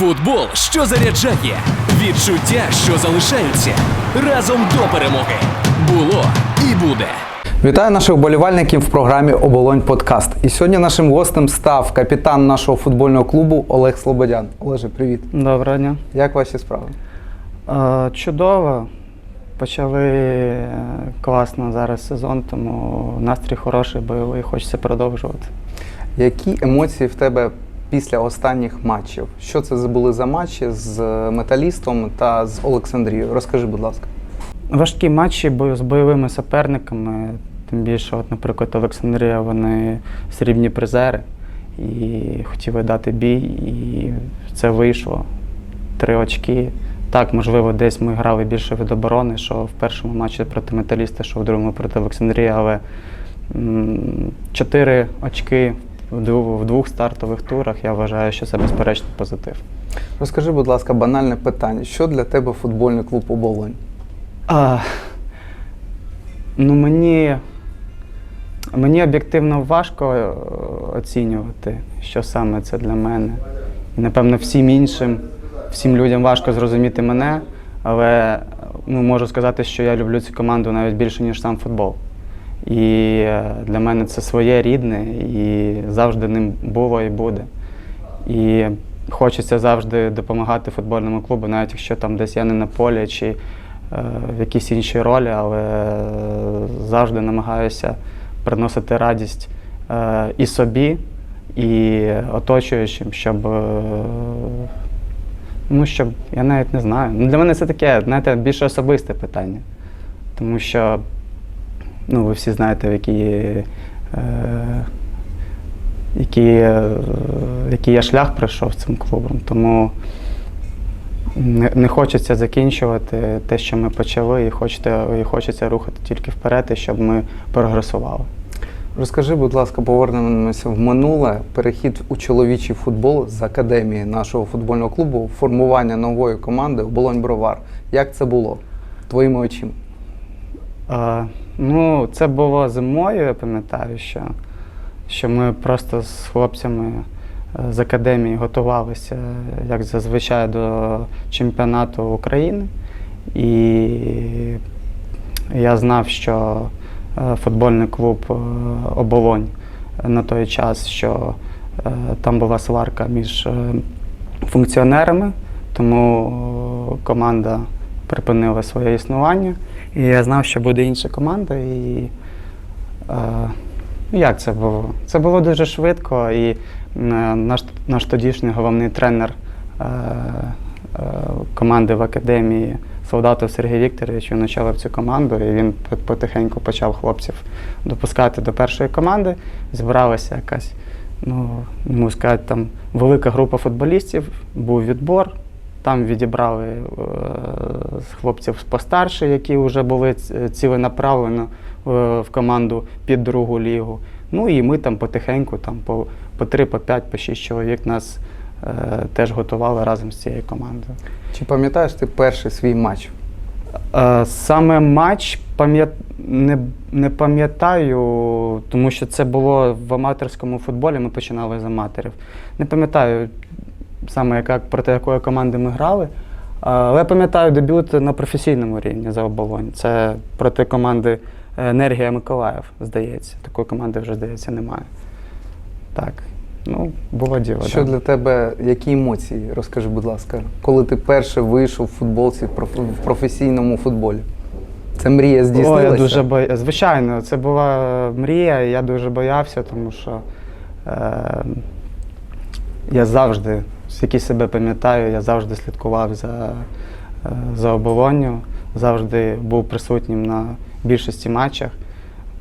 Футбол, що заряджає, відчуття, що залишаються разом до перемоги. Було і буде. Вітаю наших вболівальників в програмі Оболонь Подкаст. І сьогодні нашим гостем став капітан нашого футбольного клубу Олег Слободян. Олеже, привіт. Доброго дня. Як ваші справи? Е, Чудово. Почали е, класно зараз сезон, тому настрій хороший, бойовий, хочеться продовжувати. Які емоції в тебе після останніх матчів? Що це були за матчі з металістом та з Олександрією? Розкажи, будь ласка. Важкі матчі з бойовими суперниками, тим більше, от, наприклад, Олександрія, вони срібні призери і хотіли дати бій, і це вийшло. Три очки. Так, можливо, десь ми грали більше від оборони, що в першому матчі проти металіста, що в другому проти Олександрії, але чотири очки в двох, стартових турах, я вважаю, що це безперечно позитив. Розкажи, будь ласка, банальне питання. Що для тебе футбольний клуб Оболонь? А, ну мені, мені об'єктивно важко е, оцінювати, що саме це для мене. І, напевно, всім іншим, всім людям важко зрозуміти мене, але ну, можу сказати, що я люблю цю команду навіть більше, ніж сам футбол. І е, для мене це своє рідне, і завжди ним було і буде. І хочеться завжди допомагати футбольному клубу, навіть якщо там десь я не на полі чи е, в якійсь іншій ролі, але завжди намагаюся приносити радість е, і собі, і оточуючим, щоб. Ну, щоб я навіть не знаю. Ну, для мене це таке, знаєте, більше особисте питання. Тому що ну, ви всі знаєте, в якій, е, який, е, який я шлях пройшов з цим клубом. Тому не, не хочеться закінчувати те, що ми почали, і хочеться, і хочеться рухати тільки вперед, і щоб ми прогресували. Розкажи, будь ласка, повернемося в минуле. Перехід у чоловічий футбол з академії нашого футбольного клубу, формування нової команди Оболонь Бровар. Як це було твоїми очима? Ну, це було зимою, я пам'ятаю, що, що ми просто з хлопцями е, з академії готувалися, як зазвичай, до чемпіонату України. І я знав, що е, футбольний клуб е, Оболонь на той час, що там була сварка між функціонерами, тому команда припинила своє існування. І я знав, що буде інша команда. І е, ну, як це було? Це було дуже швидко. І е, наш, наш тодішній головний тренер е, е, команди в академії Солдатов Сергій Вікторович він очолив цю команду, і він потихеньку почав хлопців допускати до першої команди. Зібралася якась, ну, не можу сказати, там велика група футболістів, був відбор. Там відібрали е, хлопців постарше, які вже були ціленаправлено е, в команду під другу лігу. Ну і ми там потихеньку, там по, по 3, по 5, по 6 чоловік нас е, теж готували разом з цією командою. Чи пам'ятаєш ти перший свій матч? Е, Саме матч пам'ят... не, не пам'ятаю, тому що це було в аматорському футболі, ми починали з аматорів. Не пам'ятаю саме яка, проти якої команди ми грали. Е, Але я пам'ятаю дебют на професійному рівні за оболонь. Це проти команди Енергія Миколаїв, здається. Такої команди вже, здається, немає. Так. Ну, було діло. Що да. для тебе, які емоції? Розкажи, будь ласка, коли ти перше вийшов в футболці в проф- в професійному футболі? Це мрія О, здійснилася? я дуже бо... Звичайно, це була мрія, і я дуже боявся, тому що е... я завжди, скільки себе пам'ятаю, я завжди слідкував за, е... за оболонню, завжди був присутнім на більшості матчах.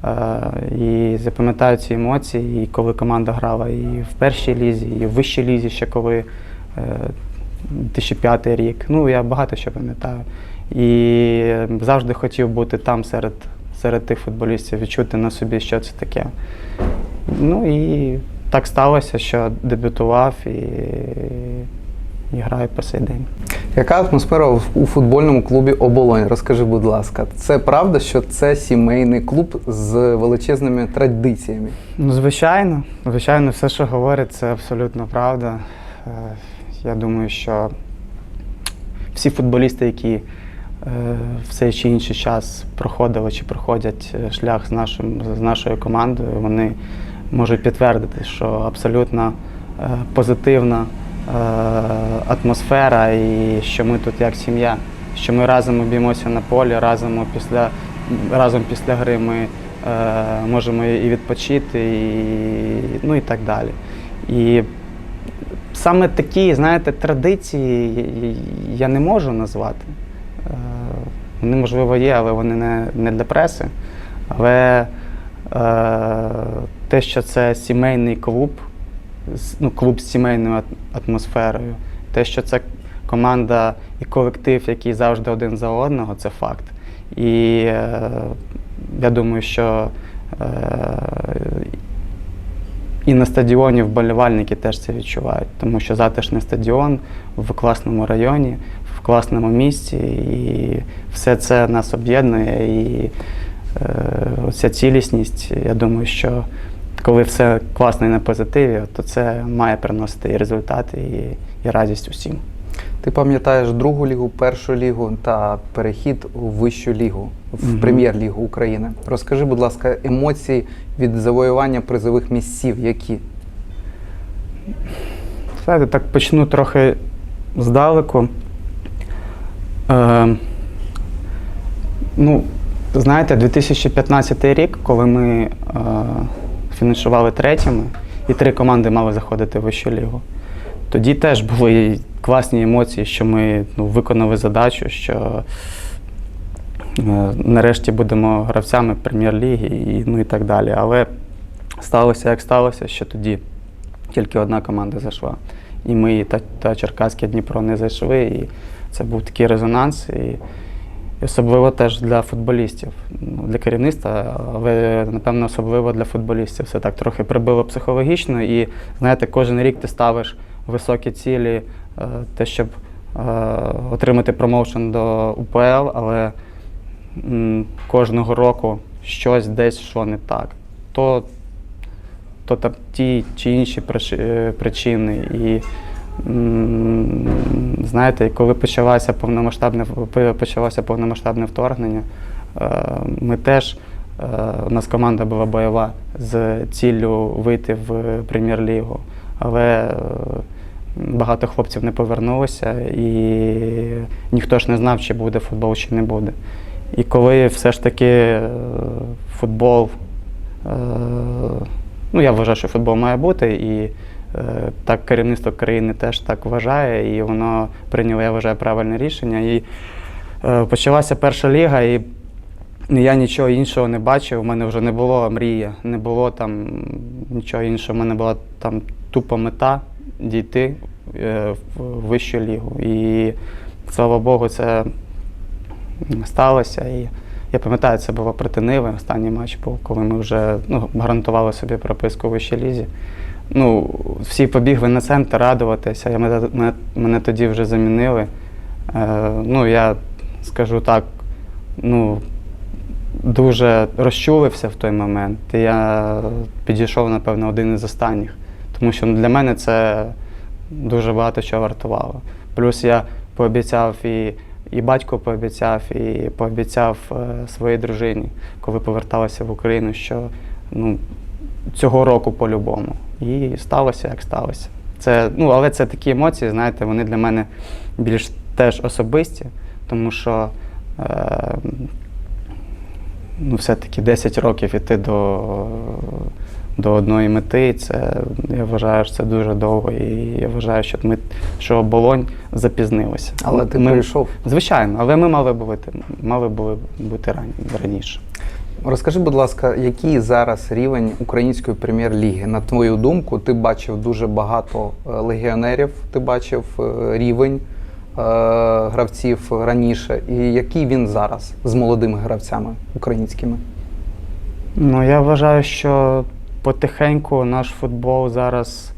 Е... І запам'ятаю ці емоції, і коли команда грала і в першій лізі, і в вищій лізі, ще коли е... 2005 рік. Ну, я багато що пам'ятаю. І завжди хотів бути там серед, серед тих футболістів, відчути на собі, що це таке. Ну і так сталося, що дебютував і, і граю по сей день. Яка атмосфера у футбольному клубі Оболонь? Розкажи, будь ласка, це правда, що це сімейний клуб з величезними традиціями? Ну, звичайно, звичайно, все, що говорять, це абсолютно правда. Е, Я думаю, що всі футболісти, які е, в цей чи інший час проходили чи проходять е, шлях з, нашим, з нашою командою, вони можуть підтвердити, що абсолютно е, позитивна е, атмосфера і що ми тут як сім'я, що ми разом обіймося на полі, разом після, разом після гри ми е, можемо і відпочити, і, ну і так далі. І саме такі, знаєте, традиції я не можу назвати. Вони, можливо, є, але вони не, не для преси. Але е, те, що це сімейний клуб, ну, клуб з сімейною атмосферою, те, що це команда і колектив, який завжди один за одного, це факт. І е, я думаю, що е, і на стадіоні вболівальники теж це відчувають, тому що затишний стадіон в класному районі, в класному місці, і все це нас об'єднує. І е, оця цілісність, я думаю, що коли все класно і на позитиві, то це має приносити і результати, і, і радість усім. Ти пам'ятаєш другу лігу, першу лігу та перехід у вищу лігу в Мгм. прем'єр-лігу України. Розкажи, будь ласка, емоції від завоювання призових місців, які? Знаєте, так почну трохи здалеку. Е, ну, знаєте, 2015 рік, коли ми е, фінішували третіми, і три команди мали заходити в вищу лігу. Тоді теж були класні емоції, що ми ну, виконали задачу, що е, нарешті будемо гравцями прем'єр-ліги і, ну, і так далі. Але сталося як сталося, що тоді тільки одна команда зайшла. І ми та, та Черкаське Дніпро не зайшли. І це був такий резонанс. І, і особливо теж для футболістів, ну, для керівництва, але напевно особливо для футболістів. Це так трохи прибило психологічно. І знаєте, кожен рік ти ставиш високі цілі, е, те, щоб е, отримати промоушен до УПЛ, але кожного року щось десь що не так. То то там ті чи інші е, причини. І знаєте, коли почалося повномасштабне почалося повномасштабне вторгнення, е, ми теж. е, У нас команда була бойова з ціллю вийти в прем'єр-лігу, але е, багато хлопців не повернулося, і ніхто ж не знав, чи буде футбол, чи не буде. І коли все ж таки футбол Ну, я вважаю, що футбол має бути, і так керівництво країни теж так вважає, і воно прийняло, я вважаю, правильне рішення. І е, почалася перша ліга, і я нічого іншого не бачив. У мене вже не було мрії, не було там нічого іншого. У мене була там тупа мета дійти е, в вищу лігу. І слава Богу, це сталося. І я пам'ятаю, це було проти Ниви. Останній матч був, коли ми вже ну, гарантували собі прописку у вищій лізі. Ну, всі побігли на центр радуватися. Я, мене, мене, тоді вже замінили. Е, ну, я скажу так, ну, дуже розчулився в той момент. Я підійшов, напевно, один із останніх. Тому що для мене це дуже багато чого вартувало. Плюс я пообіцяв і, і батько пообіцяв, і пообіцяв е, своїй дружині, коли поверталася в Україну, що ну, цього року по-любому. І сталося, як сталося. Це, ну, але це такі емоції, знаєте, вони для мене більш теж особисті, тому що е, ну, все-таки 10 років іти до, до одної мети, це я вважаю, що це дуже довго. І я вважаю, що ми що оболонь запізнилася. Але ти прийшов. Звичайно, але ми мали бути, мали були бути ран, раніше. Розкажи, будь ласка, який зараз рівень української прем'єр-ліги? На твою думку, ти бачив дуже багато е, легіонерів, ти бачив е, рівень е, гравців раніше. І який він зараз з молодими гравцями українськими? Ну, я вважаю, що потихеньку наш футбол зараз,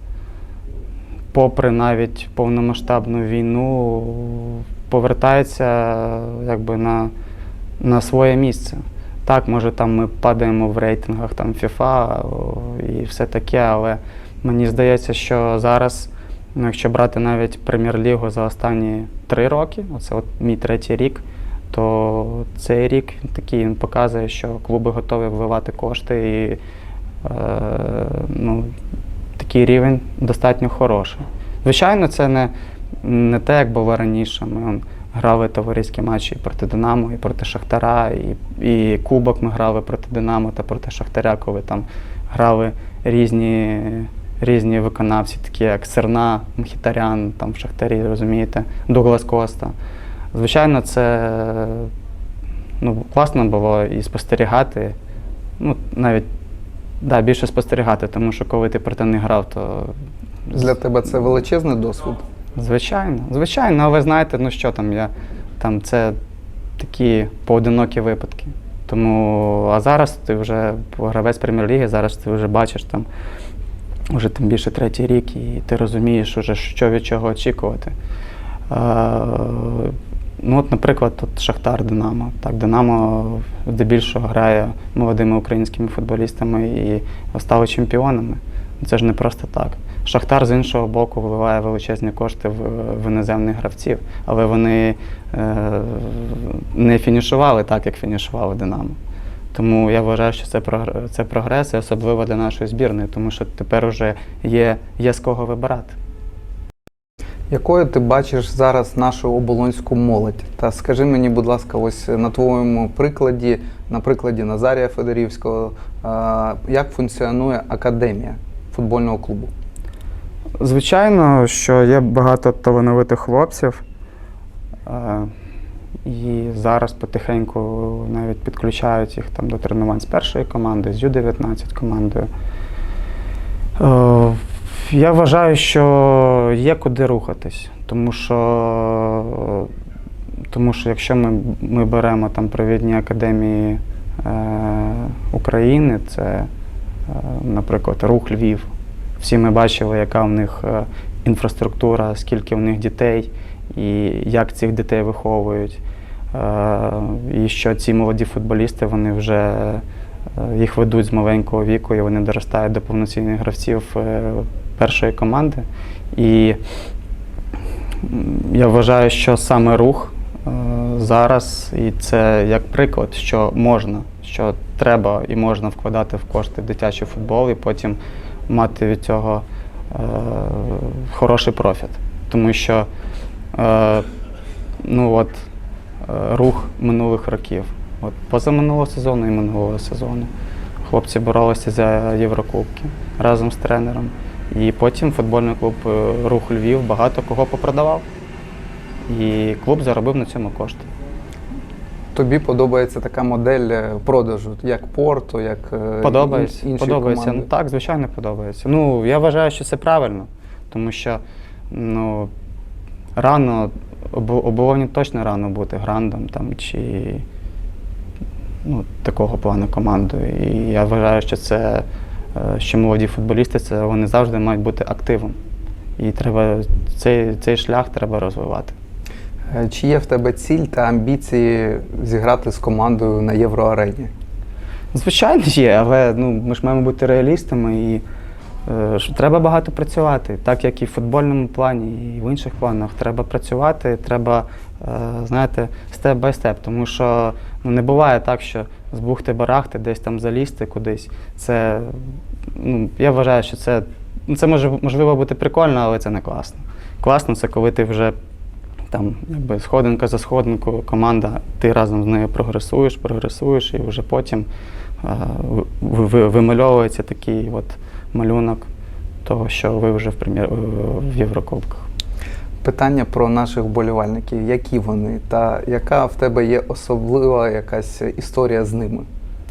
попри навіть повномасштабну війну, повертається якби на, на своє місце. Так, може, там ми падаємо в рейтингах там FIFA і все таке, але мені здається, що зараз Ну, якщо брати навіть прем'єр-лігу за останні три роки, оце от мій третій рік, то цей рік такий він показує, що клуби готові вливати кошти і е, ну, такий рівень достатньо хороший. Звичайно, це не, не те, як було раніше. Ми грали товариські матчі проти Динамо, і проти Шахтара, і, і Кубок ми грали проти Динамо та проти Шахтаря, коли там грали різні, різні виконавці, такі як Серна, Мхітарян, там в Шахтарі, розумієте, Дуглас Коста. Звичайно, це ну, класно було і спостерігати. Ну, навіть да, більше спостерігати, тому що коли ти проти них грав, то Для тебе це величезний досвід. Звичайно, звичайно, але знаєте, ну що там, я там це такі поодинокі випадки. Тому, а зараз ти вже гравець прем'єр-ліги, зараз ти вже бачиш там вже тим більше третій рік, і ти розумієш, уже, що від чого очікувати. Е, ну, от, наприклад, тут Шахтар Динамо. Так, Динамо здебільшого грає молодими українськими футболістами і стали чемпіонами. Це ж не просто так. Шахтар з іншого боку вливає величезні кошти в, в іноземних гравців, але вони е, не фінішували так, як фінішували Динамо. Тому я вважаю, що це, це прогрес, і особливо для нашої збірної, тому що тепер вже є, є з кого вибирати. Якою ти бачиш зараз нашу оболонську молодь? Та скажи мені, будь ласка, ось на твоєму прикладі, на прикладі Назарія Федорівського, е, як функціонує академія футбольного клубу? Звичайно, що є багато талановитих хлопців. е, І зараз потихеньку навіть підключають їх там до тренувань з першої команди, з Ю-19 командою. Е, Я вважаю, що є куди рухатись, тому що, тому що якщо ми, ми беремо там провідні академії е, України, це, наприклад, рух Львів. Всі ми бачили, яка в них е, інфраструктура, скільки в них дітей і як цих дітей виховують. Е, І що ці молоді футболісти вони вже е, їх ведуть з маленького віку, і вони доростають до повноцінних гравців е, першої команди. І я вважаю, що саме рух е, зараз, і це як приклад, що можна, що треба і можна вкладати в кошти в дитячий футбол і потім мати від цього е, хороший профіт. Тому що е, ну от, е, рух минулих років, от позаминулого сезону і минулого сезону. Хлопці боролися за Єврокубки разом з тренером. І потім футбольний клуб е, Рух Львів багато кого попродавав. І клуб заробив на цьому кошти. Тобі подобається така модель е, продажу, як Порто, як е, Подобається. ін- інші подобається. команди? Ну так, звичайно, подобається. Ну, я вважаю, що це правильно, тому що ну, рано, обо- оболоні точно рано бути грандом там, чи ну, такого плану командою. І я вважаю, що це е, що молоді футболісти, це вони завжди мають бути активом. І треба цей, цей шлях треба розвивати. Е, Чи є в тебе ціль та амбіції зіграти з командою на євроарені? Звичайно, є, але ну, ми ж маємо бути реалістами і е, треба багато працювати, так як і в футбольному плані, і в інших планах. Треба працювати, треба, е, знаєте, степ бай степ, тому що ну, не буває так, що з бухти-барахти десь там залізти кудись. Це, ну, я вважаю, що це, ну, це може можливо бути прикольно, але це не класно. Класно це коли ти вже там якби сходинка за сходинкою команда, ти разом з нею прогресуєш, прогресуєш, і вже потім е, ви- ви- вимальовується такий от малюнок того, що ви вже в прем'єр в Єврокубках. Питання про наших вболівальників, які вони, та яка в тебе є особлива якась історія з ними,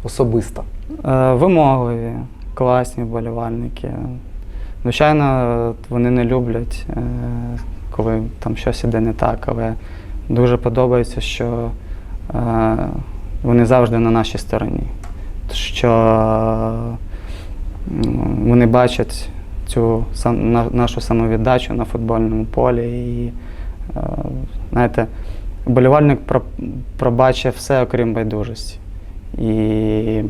особиста? Е, Вимогливі, класні вболівальники. Звичайно, вони не люблять, е, коли там щось іде не так, але дуже подобається, що е, вони завжди на нашій стороні. Що вони бачать цю сам- на- нашу самовіддачу на футбольному полі. І, е, знаєте, вболівальник про- пробачить все, окрім байдужості. І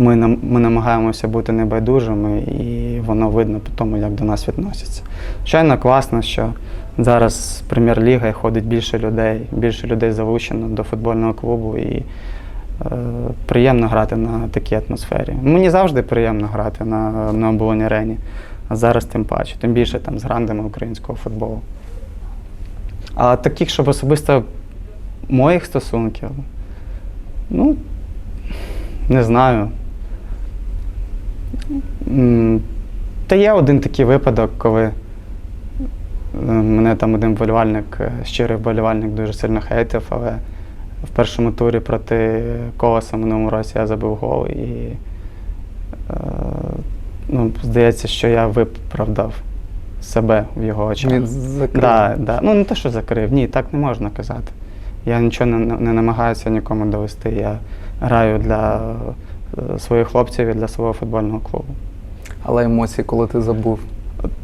ми, ми намагаємося бути небайдужими, і воно видно по тому, як до нас відносяться. Звичайно, класно, що зараз прем'єр-ліга і ходить більше людей, більше людей залучено до футбольного клубу і е, приємно грати на такій атмосфері. Мені завжди приємно грати на, на оболоні арені, а зараз тим паче, тим більше там з грандами українського футболу. А таких, щоб особисто моїх стосунків, ну, не знаю. Та є один такий випадок, коли е, мене там один вболівальник, е, щирий вболівальник, дуже сильно хейтив, але в першому турі проти Колоса в минулому році я забив гол і е, ну, здається, що я виправдав себе в його очах. Він закрив. Да, да. Ну не те, що закрив. Ні, так не можна казати. Я нічого не, не намагаюся нікому довести. Я граю для своїх хлопців і для свого футбольного клубу. Але емоції, коли ти забув.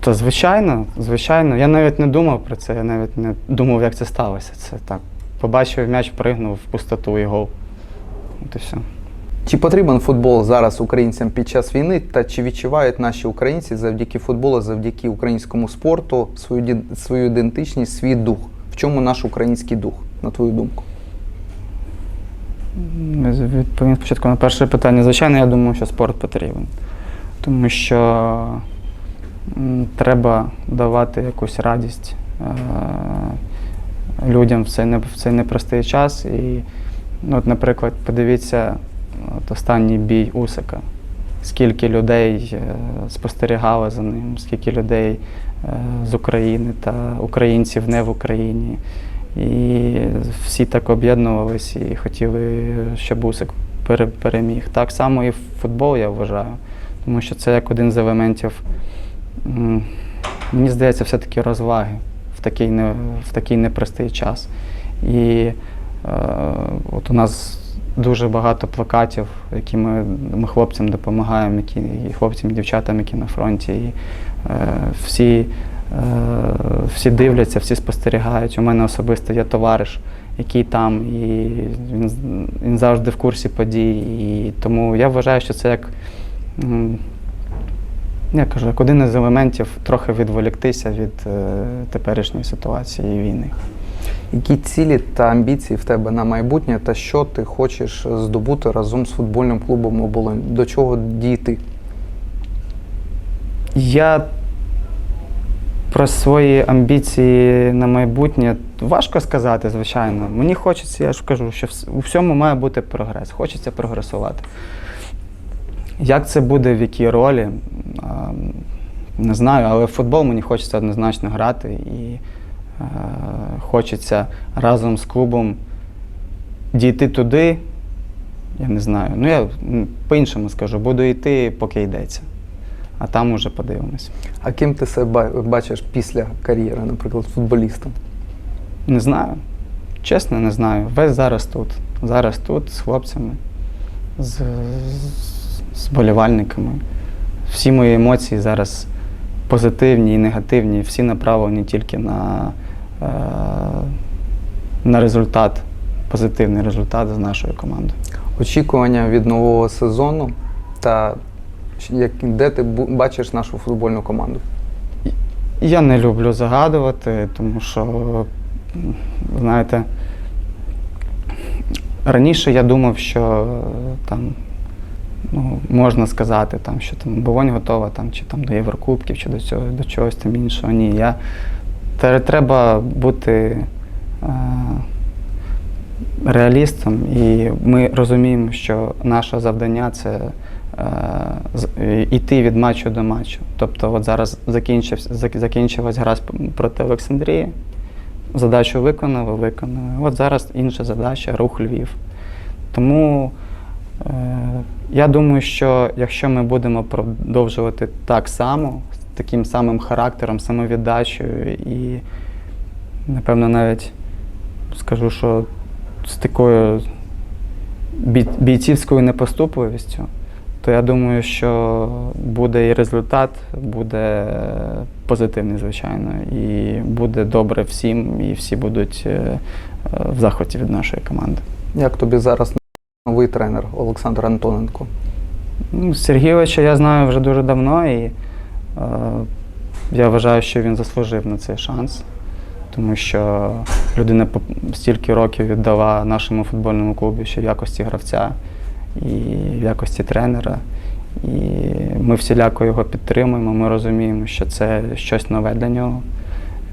То звичайно, звичайно. Я навіть не думав про це, я навіть не думав, як це сталося. Це так. Побачив м'яч, пригнув в пустоту і гол. От і все. Чи потрібен футбол зараз українцям під час війни, та чи відчувають наші українці завдяки футболу, завдяки українському спорту свою, свою ідентичність, свій дух? В чому наш український дух, на твою думку? Відповім спочатку на перше питання. Звичайно, я думаю, що спорт потрібен. Тому що треба давати якусь радість е, людям в цей, в цей непростий час. І, ну, от, наприклад, подивіться от останній бій Усика. Скільки людей е, спостерігало за ним, скільки людей е, з України та українців не в Україні. І всі так об'єднувалися і хотіли, щоб Усик пере- переміг. Так само і футбол, я вважаю. Тому що це як один з елементів, мені здається, все-таки розваги в такий, не, в такий непростий час. І е, от у нас дуже багато плакатів, які ми, ми хлопцям допомагаємо, які, і хлопцям, і дівчатам, які на фронті. І, е, всі, всі дивляться, всі спостерігають. У мене особисто є товариш, який там, і він, він завжди в курсі подій. І тому я вважаю, що це як. Я кажу, як один із елементів трохи відволіктися від е, теперішньої ситуації і війни. Які цілі та амбіції в тебе на майбутнє, та що ти хочеш здобути разом з футбольним клубом оболонь? До чого дійти? Я про свої амбіції на майбутнє важко сказати, звичайно. Мені хочеться, я ж кажу, що у всьому має бути прогрес. Хочеться прогресувати. Як це буде, в якій ролі, не знаю, але в футбол мені хочеться однозначно грати і е, хочеться разом з клубом дійти туди. Я не знаю. Ну, я по-іншому скажу, буду йти, поки йдеться. А там уже подивимось. А ким ти себе бачиш після кар'єри, наприклад, футболістом? Не знаю. Чесно, не знаю. Весь зараз тут. Зараз тут з хлопцями, з, з, з болівальниками. Всі мої емоції зараз позитивні і негативні, всі направлені тільки на, е, на результат, позитивний результат з нашою командою. Очікування від нового сезону та як, де ти бачиш нашу футбольну команду? Я не люблю загадувати, тому що, знаєте, раніше я думав, що там ну, можна сказати, там, що там Болонь готова там, чи там до Єврокубків, чи до цього, до чогось там іншого. Ні, я, треба бути е, реалістом, і ми розуміємо, що наше завдання це йти від матчу до матчу. Тобто, от зараз закінчилась гра проти Олександрії. Задачу виконали, виконали. От зараз інша задача рух Львів. Тому е, я думаю, що якщо ми будемо продовжувати так само, з таким самим характером, самовіддачею і, напевно, навіть скажу, що з такою бій- бійцівською непоступливістю, то я думаю, що буде і результат, буде позитивний, звичайно, і буде добре всім, і всі будуть е, е, в захваті від нашої команди. Як тобі зараз новий тренер Олександр Антоненко? Ну, Сергійовича я знаю вже дуже давно, і е, я вважаю, що він заслужив на цей шанс, тому що людина стільки років віддала нашому футбольному клубу ще в якості гравця і в якості тренера. І ми всіляко його підтримуємо. Ми розуміємо, що це щось нове для нього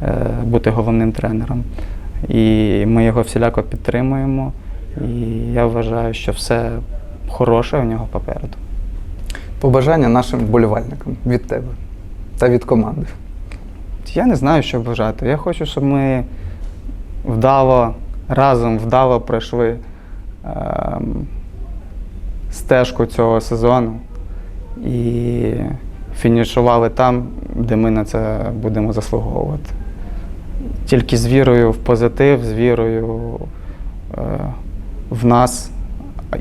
е, бути головним тренером. І ми його всіляко підтримуємо. І я вважаю, що все хороше у нього попереду. Побажання нашим вболівальникам від тебе та від команди. Я не знаю, що бажати. Я хочу, щоб ми вдало, разом вдало пройшли ем, стежку цього сезону і фінішували там, де ми на це будемо заслуговувати. Тільки з вірою в позитив, з вірою е, в нас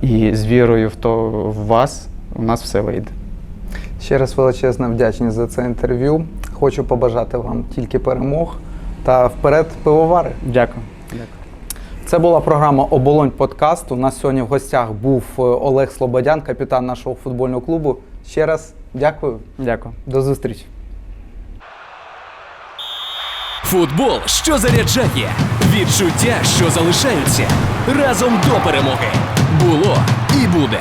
і з вірою в то в вас у нас все вийде. Ще раз величезна вдячність за це інтерв'ю. Хочу побажати вам тільки перемог та вперед пивовари. Дякую. Це була програма Оболонь Подкаст. У нас сьогодні в гостях був е, Олег Слободян, капітан нашого футбольного клубу. Ще раз дякую. Дякую. До зустрічі. Футбол, що заряджає, відчуття, що залишаються разом до перемоги. Було і буде.